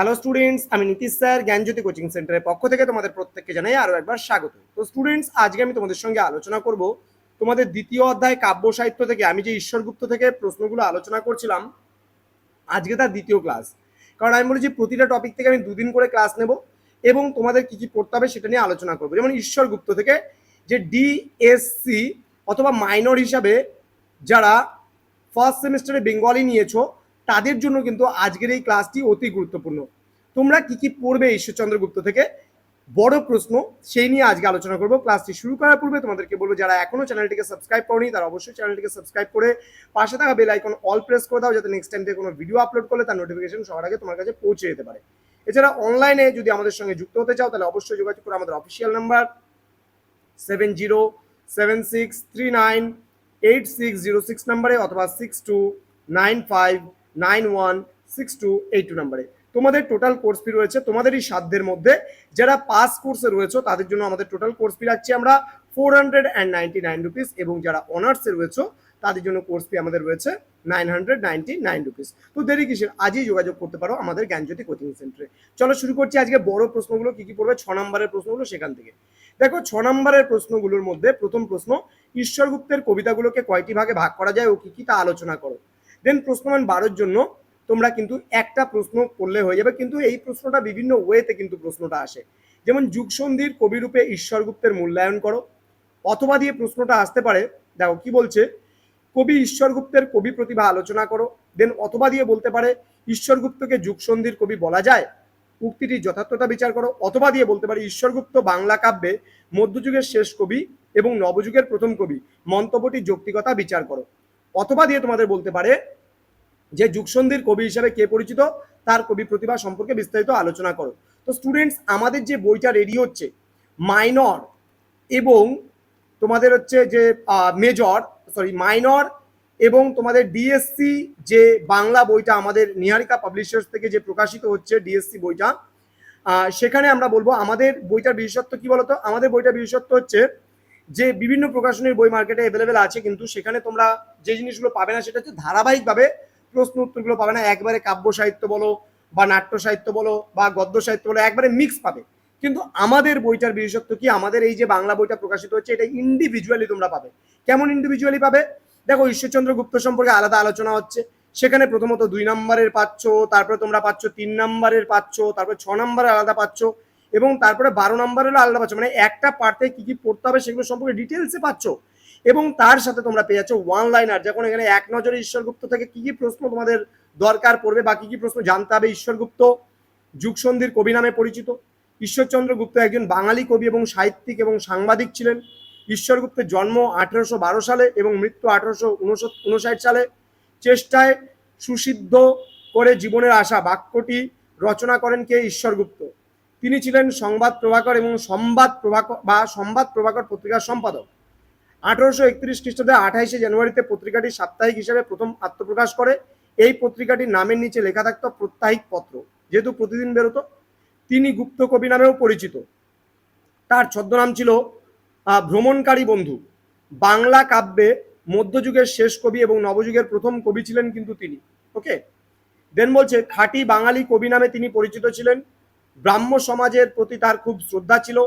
Hello students আমি Nitish sir, জ্ঞানজ্যোতি coaching সেন্টারের পক্ষ থেকে তোমাদের প্রত্যেককে জানাই আরও একবার স্বাগত। তো স্টুডেন্টস আজকে আমি তোমাদের সঙ্গে আলোচনা করব তোমাদের দ্বিতীয় অধ্যায় কাব্য সাহিত্য থেকে। আমি যে ঈশ্বরগুপ্ত থেকে প্রশ্নগুলো আলোচনা করছিলাম, আজকে তার দ্বিতীয় ক্লাস কারণ আমি বলেছি প্রতিটা টপিক থেকে আমি দুদিন করে ক্লাস নেব এবং তোমাদের কি কি পড়তে হবে সেটা নিয়ে আলোচনা করব। যেমন ঈশ্বরগুপ্ত থেকে যে ডিএসসি অথবা মাইনর হিসাবে যারা ফার্স্ট সেমিস্টারে বেঙ্গলি নিয়েছো তাদের জন্য কিন্তু আজকের এই ক্লাসটি অতি গুরুত্বপূর্ণ। তোমরা কি কি পড়বে ঈশ্বরচন্দ্র গুপ্ত থেকে? বড় প্রশ্ন, সেই নিয়ে আজকে আলোচনা করব। ক্লাসটি শুরু করার পূর্বে তোমাদেরকে বলব, যারা এখনও চ্যানেলটিকে সাবস্ক্রাইব করনি, তারা অবশ্যই চ্যানেলটিকে সাবস্ক্রাইব করে পাশে থাকা বেল আইকন অল প্রেস করে দাও, যাতে নেক্সট টাইম থেকে কোনো ভিডিও আপলোড করলে তার নোটিফিকেশন সবার আগে তোমার কাছে পৌঁছে যেতে পারে। এছাড়া অনলাইনে যদি আমাদের সঙ্গে যুক্ত হতে চাও, তাহলে অবশ্যই যোগাযোগ করো আমাদের official number seven zero seven six three nine eight six zero six নাম্বারে অথবা six two nine five nine one six two eight two নাম্বারে। তোমাদের টোটাল কোর্স ফি রয়েছে, তোমাদেরই সাধ্যের মধ্যে। যারা পাস কোর্সে রয়েছে, তাদের জন্য আমাদের টোটাল কোর্স ফি রাখছি আমরা four hundred and ninety nine rupees এবং যারা অনার্সে রয়েছে, তাদের জন্য কোর্স ফি আমাদের রয়েছে nine hundred ninety nine rupees তো দেরি কিসের? আজই যোগাযোগ করতে পারো আমাদের জ্ঞানজ্যোতি কোচিং সেন্টারে চলো শুরু করছি আজকে বড় প্রশ্নগুলো, কি কি পড়বে, ছ নম্বরের প্রশ্নগুলো সেখান থেকে। দেখো, ছ নম্বরের প্রশ্নগুলোর মধ্যে প্রথম প্রশ্ন, ঈশ্বরগুপ্তের কবিতাগুলোকে কয়টি ভাগে ভাগ করা যায় ও কি কি তা আলোচনা করো। দেন প্রশ্ন প্রশ্নমান বারোর জন্য তোমরা কিন্তু একটা প্রশ্ন করলে হয়ে যাবে, কিন্তু এই প্রশ্নটা বিভিন্ন ওয়েতে কিন্তু প্রশ্নটা আসে। যেমন যুগসন্ধির কবিরূপে ঈশ্বরগুপ্তের মূল্যায়ন করো, অথবা দিয়ে প্রশ্নটা আসতে পারে, দেখো কি বলছে? কবি ঈশ্বরগুপ্তের কবি প্রতিভা আলোচনা করো দেন অথবা দিয়ে বলতে পারে, ঈশ্বরগুপ্তকে যুগসন্ধির কবি বলা যায় উক্তিটির যথার্থতা বিচার করো, অথবা দিয়ে বলতে পারে, ঈশ্বরগুপ্ত বাংলা কাব্যে মধ্যযুগের শেষ কবি এবং নবযুগের প্রথম কবি, মন্তব্যটি যৌক্তিকতা বিচার করো। অথবা দিয়ে তোমাদের বলতে পারে যে যুগসন্ধির কবি হিসাবে কে পরিচিত? তার কবি প্রতিভা সম্পর্কে বিস্তারিত আলোচনা করো। তো স্টুডেন্টস আমাদের যে বইটা রেডি হচ্ছে মাইনর এবং তোমাদের হচ্ছে যে মেজর সরি মাইনর এবং তোমাদের ডিএসসি যে বাংলা বইটা আমাদের নিহারিকা পাবলিশার্স থেকে যে প্রকাশিত হচ্ছে ডিএসসি বইটা সেখানে আমরা বলব আমাদের বইটার বিশেষত্ব কি বলতো? আমাদের বইটার বিশেষত্ব হচ্ছে যে বিভিন্ন প্রকাশনীর বই মার্কেটে অ্যাভেলেবেল আছে, কিন্তু সেখানে তোমরা যে জিনিসগুলো পাবে না, সেটা হচ্ছে ধারাবাহিকভাবে প্রশ্ন উত্তরগুলো পাবে না। একবারে কাব্য সাহিত্য বলো বা নাট্য সাহিত্য বলো বা গদ্য সাহিত্য বলো, একবারে মিক্স পাবে। কিন্তু আমাদের বইটার বিশেষত্ব কি? আমাদের এই যে বাংলা বইটা প্রকাশিত হচ্ছে, এটা ইন্ডিভিজুয়ালি তোমরা পাবে। কেমন ইন্ডিভিজুয়ালি পাবে? দেখো, ঈশ্বরচন্দ্র গুপ্ত সম্পর্কে আলাদা আলোচনা হচ্ছে। সেখানে প্রথমত দুই নম্বরের পাচ্ছ, তারপরে তোমরা পাচ্ছ তিন নম্বরের পাচ্ছ, তারপরে ছ নম্বরের আলাদা পাচ্ছ। এবং তারপরে বারো নম্বরেরও আলাদা পাচ্ছ। মানে একটা পার্টে কি কি পড়তে হবে সেগুলো সম্পর্কে ডিটেলসে পাচ্ছ। এবং তার সাথে তোমরা পেয়ে যাচ্ছ ওয়ান লাইনার যখন এখানে এক নজরে ঈশ্বরগুপ্ত থেকে কি কি প্রশ্ন তোমাদের দরকার পড়বে বা কি কি প্রশ্ন জানতে হবে ঈশ্বরগুপ্ত। যুগসন্ধির কবি নামে পরিচিত। ঈশ্বরচন্দ্র গুপ্ত একজন বাঙালি কবি এবং সাহিত্যিক এবং সাংবাদিক ছিলেন। ঈশ্বরগুপ্তের জন্ম আঠেরোশো বারো সালে এবং মৃত্যু আঠেরোশো উনষাট সালে। চেষ্টায় সুসিদ্ধ করে জীবনের আশা বাক্যটি রচনা করেন কে? ঈশ্বরগুপ্ত। তিনি ছিলেন সংবাদ প্রভাকর এবং সংবাদ প্রভাকর বা সংবাদ প্রভাকর পত্রিকার সম্পাদক। আঠারোশো একত্রিশ খ্রিস্টাব্দে আঠাইশে জানুয়ারিতে পত্রিকাটি সাপ্তাহিক হিসেবে প্রথম আত্মপ্রকাশ করে। এই পত্রিকাটির নামের নিচে লেখা থাকত প্রত্যাহিক পত্র। যেহেতু প্রতিদিন বেরোতো, তিনি গুপ্ত কবি নামেও পরিচিত। তার ছদ্মনাম ছিল ভ্রমণকারী বন্ধু। বাংলা কাব্যে মধ্যযুগের শেষ কবি এবং নবযুগের প্রথম কবি ছিলেন কিন্তু তিনি। ওকে? দেন বলছে, খাঁটি বাঙালি কবি নামে তিনি পরিচিত ছিলেন। ব্রাহ্ম সমাজের প্রতি তার খুব শ্রদ্ধা ছিল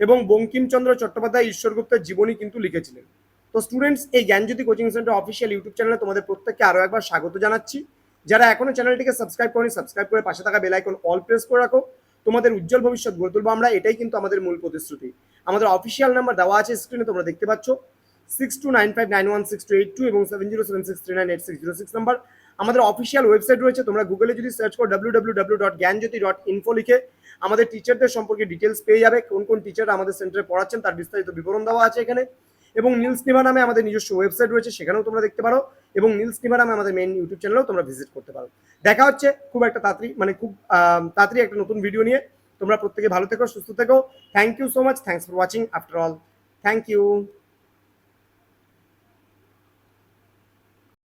এবং বঙ্কিমচন্দ্র চট্টোপাধ্যায় ঈশ্বরগুপ্তের জীবনী কিন্তু লিখেছিলেন। তো স্টুডেন্টস এই Gyanjyoti coaching centre official YouTube চ্যানেলে তোমাদের প্রত্যেককে আরও একবার স্বাগত জানাচ্ছি। যারা এখনও চ্যানেলটিকে সাবস্ক্রাইব করেনি সাবস্ক্রাইব করে পাশে থাকা বেল আইকন অল প্রেস করে রাখো। তোমাদের উজ্জ্বল ভবিষ্যৎ গড়ে তুলবো আমরা, এটাই কিন্তু আমাদের মূল প্রতিশ্রুতি। আমাদের অফিসিয়াল নাম্বার দেওয়া আছে স্ক্রিনে তোমরা দেখতে পাচ্ছ। Six two nine five nine one six two eight two এবং seven zero seven six three nine eight six zero six number আমাদের অফিসিয়াল ওয়েবসাইট রয়েছে, তোমরা গুগলে যদি সার্চ করো W W W dot Gyanjyoti dot info লিখে আমাদের টিচারদের সম্পর্কে ডিটেলস পেয়ে যাবে, কোন কোন টিচার আমাদের সেন্টারে পড়াচ্ছেন তার বিস্তারিত বিবরণ দেওয়া আছে এখানে। এবং নীলস নিভা নামে আমাদের নিজস্ব ওয়েবসাইট রয়েছে, সেখানেও তোমরা দেখতে পারো। এবং নীলস নিভা নামে আমাদের মেইন ইউটিউব চ্যানেলেও তোমরা ভিজিট করতে পারো। দেখা হচ্ছে খুব একটা তাড়াতাড়ি মানে খুব তাড়াতাড়ি একটা নতুন ভিডিও নিয়ে। তোমরা প্রত্যেকে ভালো থেকো, সুস্থ থেকো। Thank you so much thanks for watching after all thank you